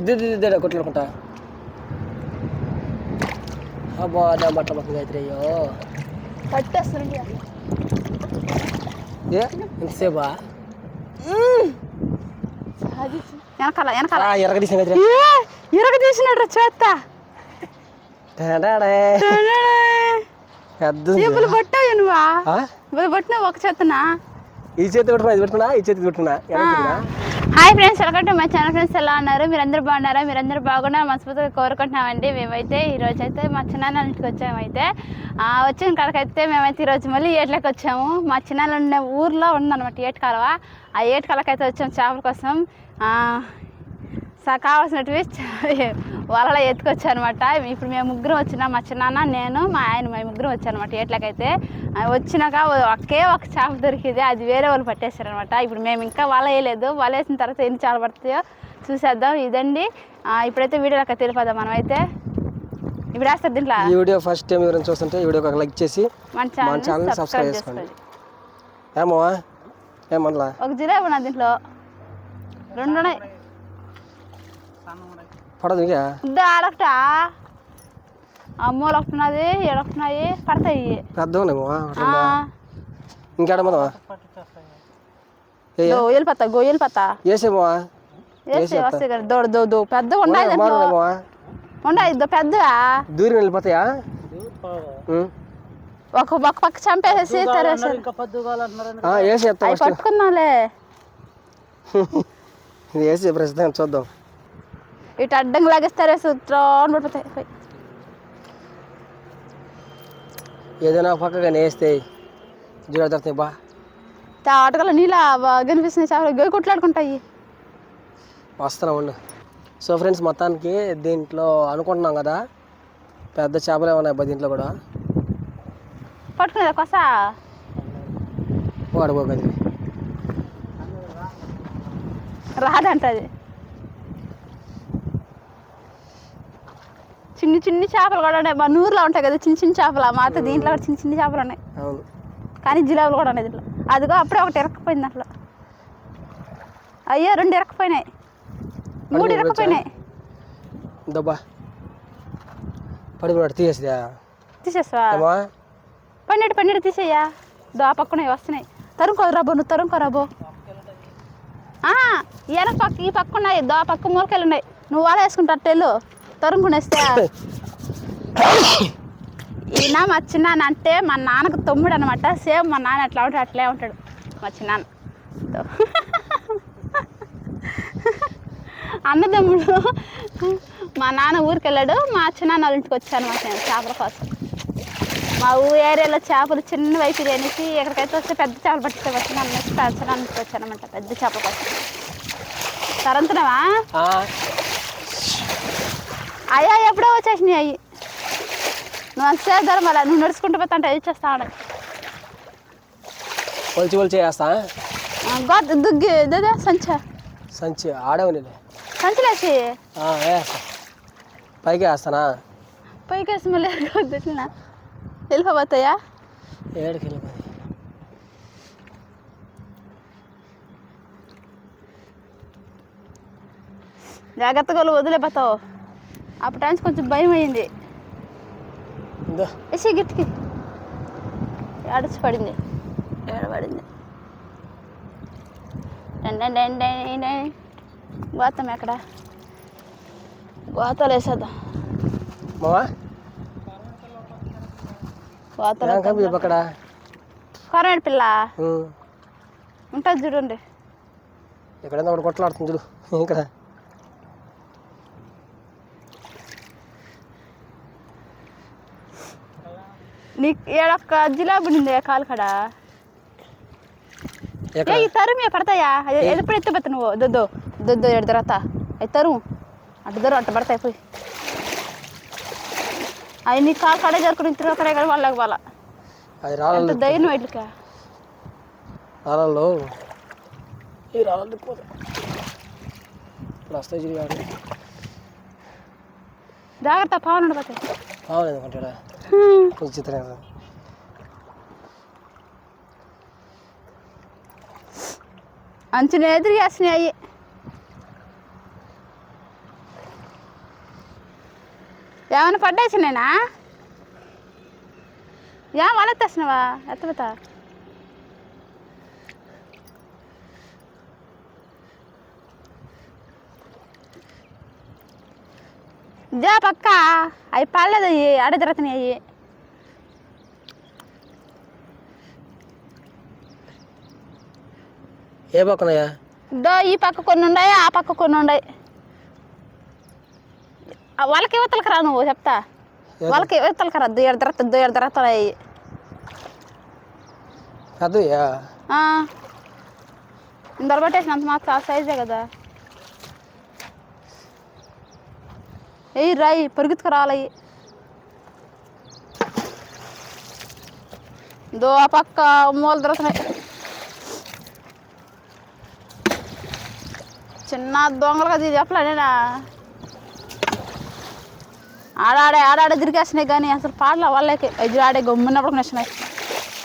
ఇద్దరు ఇద్దరు కొట్లాడుకుంటా అబ్బా నా బట్టల పక్కన గాయత్రి అయ్యో ఏ ఇంతసేపా? వెనకాల వెనకాల. ఎరగ తీసిన ఇరగ తీసినాడు చేత్త. టాడాడే. పెద్ద ఉంది. చీపులు పట్టావు నువ్వా? ఒక చేతనా ఈ చేతి పెట్టుకున్నా ఇది పెట్టుకున్నా ఈ చేతి పెట్టుకున్నా? Hi friends welcome to my channel friends ఎలా ఉన్నారు? మీరందరూ బాగున్నారా? మీరందరూ బాగున్నా మనస్ఫూర్తిగా కోరుకుంటున్నామండి. మేమైతే ఈరోజు అయితే మా చిన్నాన్న ఇంటికి వచ్చామైతే. వచ్చిన కాడకైతే మేమైతే ఈరోజు మళ్ళీ ఏట్లకి వచ్చాము. మా చిన్నాన్న ఉన్న ఊర్లో ఉందన్నమాట ఏటు కాలువ. ఆ ఏటు కాలకైతే వచ్చాము చేపల కోసం. చ- వలలో ఎత్తుకొచ్చాను అనమాట ఇప్పుడు మేము ముగ్గురం వచ్చినాం మా చిన్నాన్న నేను మా ఆయన మేము ముగ్గురం వచ్చానమాట ఏట్లకైతే. ఆ, వచ్చినాక ఒకే ఒక చేప దొరికింది అది వేరే వాళ్ళు పట్టేశారనమాట. ఇప్పుడు మేము ఇంకా వల వేయలేదు వల వేసిన తర్వాత ఎన్ని చేపలు పడతాయో చూసేద్దాం. ఇదండి. ఇప్పుడైతే వీడియోలోకి తెలిపోదాం మనం అయితే ఇప్పుడు వేస్తారు దీంట్లో? ఈ వీడియో ఫస్ట్ టైం ఎవరైనా చూస్తుంటే ఈ వీడియోకి ఒక లైక్ చేసి మన ఛానల్ సబ్స్క్రైబ్ చేసుకోండి. ఏమో ఏమన్నా ఒక జిలేబీ ఉన్నది దీంట్లో. రెండు ఉన్నాయి. పడదు ఆడొకట? అమ్మోలు ఒకటి ఉన్నది ఏడొకటి ఉన్నాయి పడతాయి. పెద్ద ఇంకేడమా ఏ గొయ్యలు పత్తా గొయ్యలు పత్తా. వేసేమో వేసి వస్తాయి కదా దోడు దో దో పెద్దగా ఉన్నాయి దాంట్లో మారేమో ఉన్నాయి ఇద్దో పెద్దగా దూరం వెళ్ళిపోతాయా. ఒక ఒక పక్క చంపేసేసి పట్టుకున్నాలే ఇది వేసి ప్రస్తుతం చూద్దాం. ఇటు అడ్డంగా లాగేస్తారు వేసి త్రోన్ పడిపోతాయి. ఏదైనా పక్కగా వేస్తే చూడతాయి బా. ఆటగాళ్ళు నీళ్ళ కనిపిస్తున్నాయి చేపలు గొయ్యి కొట్లాడుకుంటాయి వస్తున్నా ఉండు. సో ఫ్రెండ్స్ మొత్తానికి దీంట్లో అనుకుంటున్నాం కదా పెద్ద చేపలే ఉన్నాయి అబ్బా దీంట్లో కూడా? పట్టుకునేదా కొస? వాడుకోగది రాదంటది. చిన్ని చిన్ని చేపలు కూడా ఉన్నాయి. మన ఊర్లో ఉంటాయి కదా చిన్న చిన్న చేపలు. మా అత్త దీంట్లో కూడా చిన్న చిన్న చేపలు ఉన్నాయి. కానీ జిలేబులు కూడా ఉన్నాయి దీంట్లో. అదిగో అప్పుడే ఒకటి ఇరక్కపోయింది అట్లా అయ్యో రెండు ఇరక్కపోయినాయి. మూడు ఇరక్కపోయినాయి. దబ్బా తీసేసిదా తీసేస్తావా? ఏమా పన్నెండు పన్నెండు తీసేయ్యా. దో పక్కన వస్తున్నాయి. తరుముకో రాబో నువ్వు తరుముకో రాబో వెనక పక్క ఈ పక్క ఉన్నాయి. దో పక్క మూలకాయలు ఉన్నాయి. నువ్వు వాళ్ళ వేసుకుంటా అట్టెళ్ళు. తరుముకునేస్తే ఈయన మా చిన్నాన్న అంటే మా నాన్నకు తమ్ముడు అనమాట సేమ్ మా నాన్న అట్లా ఉంటాడు అట్లే ఉంటాడు. మా చిన్నాన్న. అన్నదమ్ముడు మా నాన్న ఊరికి వెళ్ళాడు మా చిన్నాన్న వాళ్ళ ఇంటికి వచ్చాను మా నేను చేపల కోసం. మా ఊ ఏరియాలో చేపలు చిన్న వైపు అనేసి ఎక్కడికైతే వస్తే పెద్ద చేపలు పట్టిస్తే వచ్చిన నన్ను పెంచడానికి వచ్చానమాట పెద్ద చేపల కోసం. తరంతనవా? అయ్యా ఎప్పుడో వచ్చేసినాయి అయ్యి. నువ్వు అంత చేద్దారు మళ్ళీ నువ్వు నడుచుకుంటూ పోతా అంటే ఇచ్చేస్తా కొలిచి కొలిచి వేస్తా దుగ్గి ఇదే సంచ. సంచి ఆడేవు నేను. సంచలేసి వేస్తా పైకి వేస్తానా? పైకి వేసి మళ్ళీ వెళ్ళిపోతాయా? ఏడుకి వెళ్ళిపోయి జాగ్రత్తగా వదిలేపోతావు. అప్పుడు నుంచి కొంచెం భయం అయింది వేసి గిట్టికి పడింది ఏడబడింది గోతం ఎక్కడ? గోతాలు వేసేద్దాం. కొరమేడు పిల్ల. ఉంటుంది చూడండి ఎక్కడైనా కొట్లాడుతుంది చూడు. ఇక్కడ. నీకు ఏడొక్క జిలాబీ ఉంది కాలు కాడ? ఈ తరుము పడతాయా? ఎప్పుడు ఎత్తుపోతా నువ్వు. దొద్దు దొద్దు ఏడు తర్వాత అవి తరుము అటు దూరం అట్ట పడతాయి పోయి. అవి నీ కాలు కాడే జరుకుని తిరుగు అక్కడే కానీ వాళ్ళకి వాళ్ళ వీటికి రాళ్ళలో ఈ రాళ్ళు వస్తాయి జాగ్రత్త పవన్ ఉండిపోతాయి బాగలేదు అనుకుంటాడా విచిత్రం కదా అంచున ఎదురు చేసినాయి ఏమైనా పడ్డేసినాయినా? ఏం వలెత్తేసినావా? ఎత్తపోతా జా పక్క. అవి పడలేదు అయ్యి తిరుగుతున్నాయి అయ్యి. ఏ పక్కనయ్యా? దో ఈ పక్క కొన్ని ఉన్నాయి ఆ పక్క కొన్ని ఉన్నాయి. ఆ వాళ్ళకి ఇవతలకి రా నువ్వు చెప్తా. వాళ్ళకి ఇవతలకి రా దుయ్యడు తిరగతా దుయ్యడు తిరగతాయి అదయ్యా? ఇందరు పట్టేసిన అంత మాత్రం ఆ సైజే కదా. ఏయ్ రాయి పరిగెత్తుకు రాలయ్యి దో ఆ పక్క మూల దొరుకుతున్నాయి. చిన్న దొంగలుగా కదా ఇది చెప్పలే నేనా? ఆడాడే ఆడాడే తిరిగేస్తున్నాయి కానీ అసలు పాడలే వాళ్ళకి. ఎదురు ఆడే గమ్మున్నప్పుడు నచ్చినాయి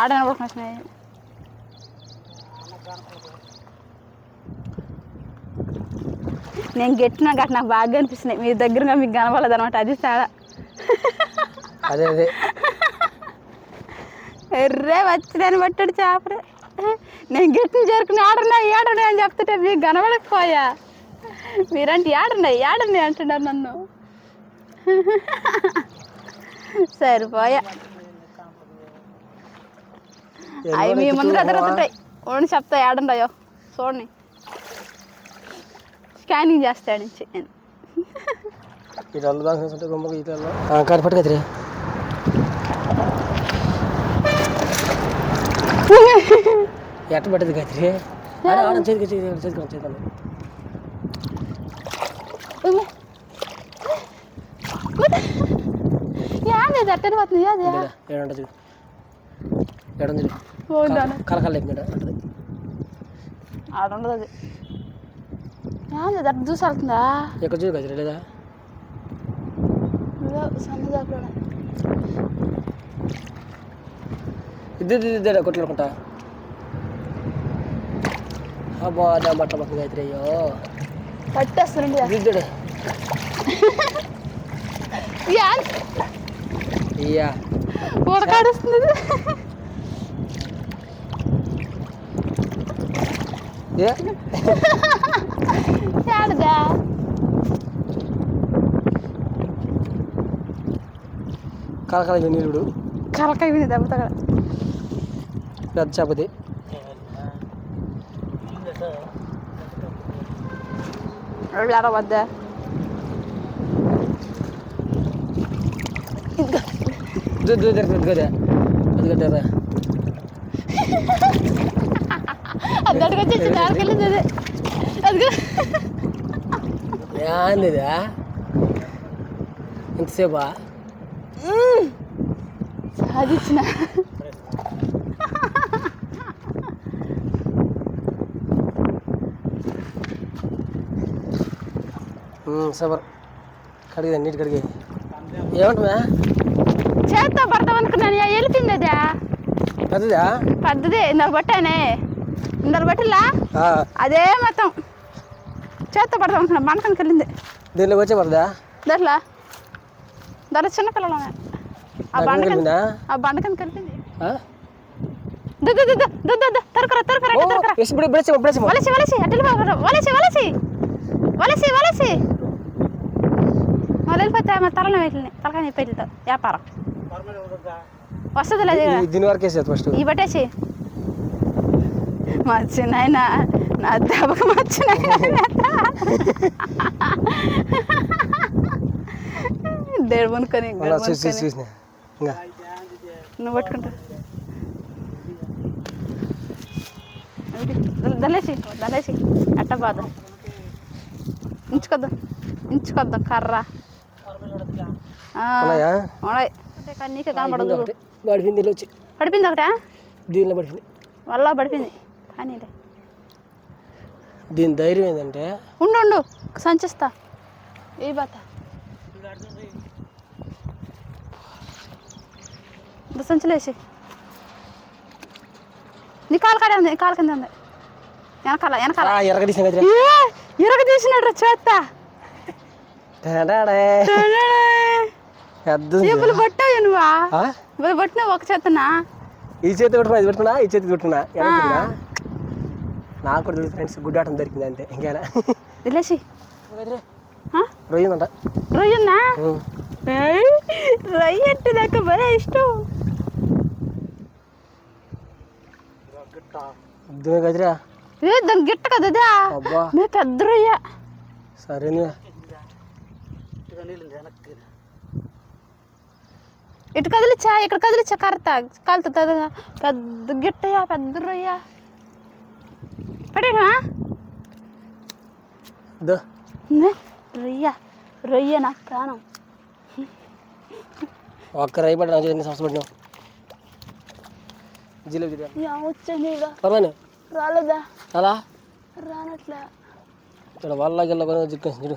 ఆడనప్పుడు నచ్చినాయి నేను గెట్టినా గట్టి నాకు బాగా అనిపిస్తున్నాయి. మీ దగ్గరగా మీకు కనపడలేదు అనమాట. అది తేడా అదే అదే. ఎర్రే వచ్చినాను పట్టాడు చేపరే నేను గెట్టిన చేరుకుని ఆడున్నాయి ఆడున్నాయి అని చెప్తుంటే మీకు కనబడకపోయా? మీరంటే ఆడున్నాయి ఆడున్నాయి అంటున్నారు నన్ను. సరిపోయా. అవి మీ తిరుగుతుంటాయి ఓడి చెప్తా ఏడున్నాయో చూడండి. స్కానింగ్ చేస్తాడు నేను ఈ రెండు దాకా ఉంటే గొమ్మకి ఈతల్లో కాదు పట్టుకత్రి ఎట్ట పట్టదు కత్రి అరే ఆడ చేతికి చేతికి చేతికి చేతికి ఏంది అట్టని పోతుంది అది ఏడంటది ఏడంది పోయిందాను కలకల లేకుండా అంటది ఆడ ఉండదు అది. ఏంది అట్ట చూసి వెళ్తుందా ఎక్కడ చూడు కత్రి లేదా? ఇదో సన్న చేపలు ఇద్దరు ఇద్దరు కొట్టుకుంటా అబ్బా దా బట్ట పక్కన కత్రి అయ్యో. పట్టేస్తుండే ఇద్దరు ఇయ్యా ఉడకాడుస్తుంది ఏ? ఆడదా కలకల నీళ్ళు కలకాయ మీద దెబ్బతో కూడా పెద్ద చేపది వెళ్ళారా వద్దా? దుద్దు దొరుకుతుంది కదా అది. అదిగో. ఏందిదా ఇంతసేపా? సాధించిన. సూపర్. కడిగి నీటి కడిగి. ఏమంటా చేత్తో పడతాం అనుకున్నాను అదే పెద్దదా? పెద్దది ఇందాక పట్టానే ఇందాక పట్టిలా ఆ, అదే మొత్తం. చేత్తో పడతాం అనుకున్నా బండకానికి వెళ్ళింది దీంట్లోకి వచ్చే పడదా దర్లా దర చిన్న పిల్లలు ఆ నాకు బండకం కలిపిందా ఆ? వెళ్ళింది దుద్దు దుద్దు తరకరా తరకరా తరకరా. వలసి వలసి అట్టలు వలసి వలసి. వలసి వలసి. మళ్ళీ వెళ్ళిపోతే మా తలని వెళ్ళినాయి తలకాయ పెళ్ళితో వ్యాపారం. వస్తుంది లేదు దీని ఫస్ట్ ఈ పట్టేసి. మర్చి నాయన నా దెబ్బకు మర్చి దేడు పనుకొని అలా చూసి చూసి చూసిన ఇంకా. నువ్వు పట్టుకుంటా. దలేసి దలేసి అట్ట బాధ. ఉంచుకొద్దాం ఉంచుకొద్దాం కర్ర. కానీ నీకే కనపడదు ఒకటి. పడిపోయింది ఒకటా? దీనిలో పడిపోయింది వల్ల పడిపోయింది. కానీలే దీని ధైర్యం ఏంటంటే ఉండు ఉండు. సంచిస్తా. ఏ బాత? సంచులేసి నీ కాలు కాడే ఉంది కాలు కింద ఉంది. వెనకాల వెనకాల. ఎరగ తీసినాడు. పెద్ద ఇప్పుడు పట్టావు నువ్వా? ఇప్పుడు పట్టినావు ఒక చేతనా ఈ చేతి పెట్టుకున్నా ఇది పెట్టుకున్నా ఈ చేతి పెట్టుకున్నా నాకు కూడా తెలియదు ఫ్రెండ్స్ గుడ్ ఆటం దొరికింది అంతే ఇంకేనా? తెలిసి రొయ్యిందంట రొయ్యున్నా రొయ్య అంటే నాకు భలే ఇష్టం. ఇద్దమే కదిరా? ఏ దాని గిట్ట కదా అదే అబ్బా. మే పెద్ద రొయ్య. సరేనే ఇటు కదిలిచ్చా ఇక్కడ కదిలిచ్చా కరత కలుతుంది పెద్ద గిట్టయ్యా పెద్ద రొయ్య? పడేనా రొయ్య రొయ్య నాకు ప్రాణం. ఒక్క రై పడ్డా ఎన్ని సంవత్సరం పడినావు? వచ్చింది ఇక. పర్వానే రాలేదా? అలా రానట్లే. ఇక్కడ వాళ్ళ గిల్ల కూడా చిక్కు చూడు.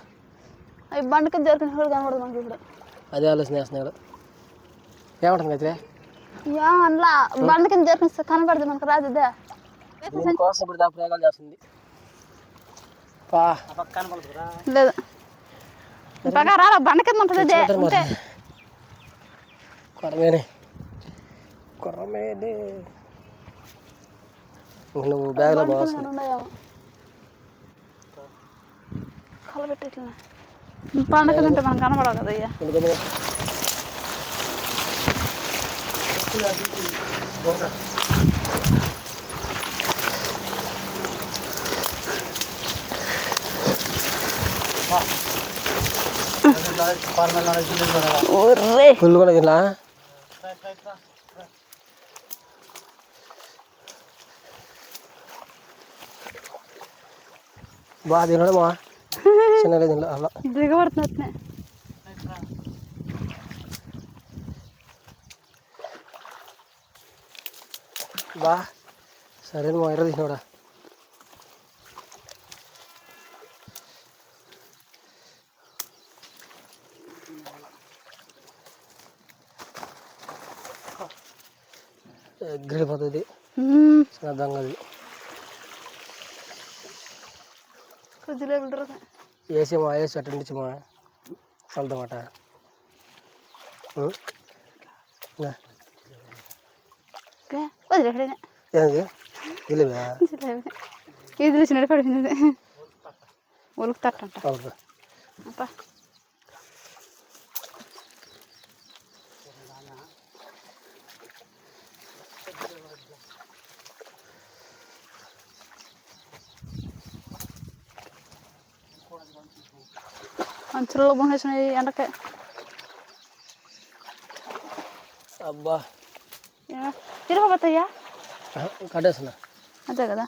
అవి బండకి దొరికిన కూడా కనబడదు మనకి ఇప్పుడు. అదే ఆలోచన చేస్తున్నాడు ఏమంటుంది యా అందులో బండకి దొరికిన కనబడదు మనకు రాదు అదే దీనికోసం ఇప్పుడు దాకా ప్రయోగాలు చేస్తుంది. లేదు. బాగా రాలా బండ కింద ఉంటుంది అదే అంతే కొరమేనే. కొరమేనే. ఇంక నువ్వు బ్యాగ్లో బాగా కలబెట్టి మనం కనబడవు కదా అయ్యా. ఒర్రే పుల్లు కూడా ఇలా బాగా తినడం మా చిన్నగా తినలే అలా. దిగబడుతున్నట్నే బా. సరే మా ఎర్ర తినవడా మ్మ్. చిన్న దొంగది కొద్దిగా బిడ్డరు వేసి అటు నుంచి మా చల్దామట ఏంది? తెలియదా ఇది తెలిసినట్టు పడిపోయింది. ఉలుకు అంచుల్లో బొంగేసినాయి ఎండకే అబ్బా తిరగబోతాయా ఆహా, కట్టేస్తున్నా అంతే కదా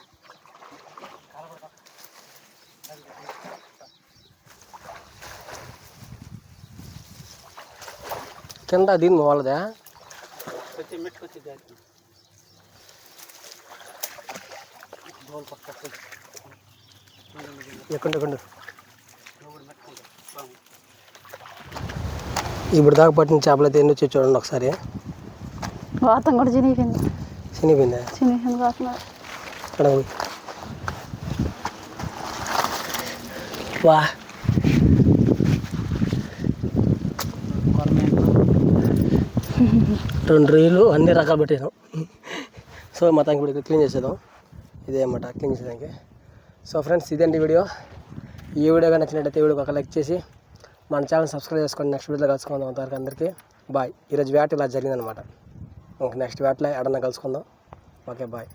కింద దీని వాళ్ళదా ఎక్కండి ఎక్కండి ఇప్పుడు దాకా పట్టిన చేపలు అయితే ఎన్ని వచ్చి చూడండి ఒకసారి. వాతం కూడా చినిగిపోయింది. చినిపోయిందా చినిగిపోయింది వాతం ఇక్కడ. వా. రెండు రీలు అన్ని రకాలు పెట్టాను సో మొత్తానికి ఇప్పుడు క్లీన్ చేసేద్దాం. ఇదే అన్నమాట క్లీన్ చేసేదానికి. సో ఫ్రెండ్స్ ఇదండి వీడియో? ఈ వీడియో కానీ నచ్చినట్టయితే వీడియోకి ఒక లైక్ చేసి మన ఛానల్ సబ్స్క్రైబ్ చేసుకోండి నెక్స్ట్ వీడియోలో కలుసుకుందాం అంతవరకు అందరికీ. బాయ్. ఈరోజు వేట ఇలా జరిగిందనమాట ఇంక నెక్స్ట్ వేటలో ఎడన్నా కలుసుకుందాం. Okay bye.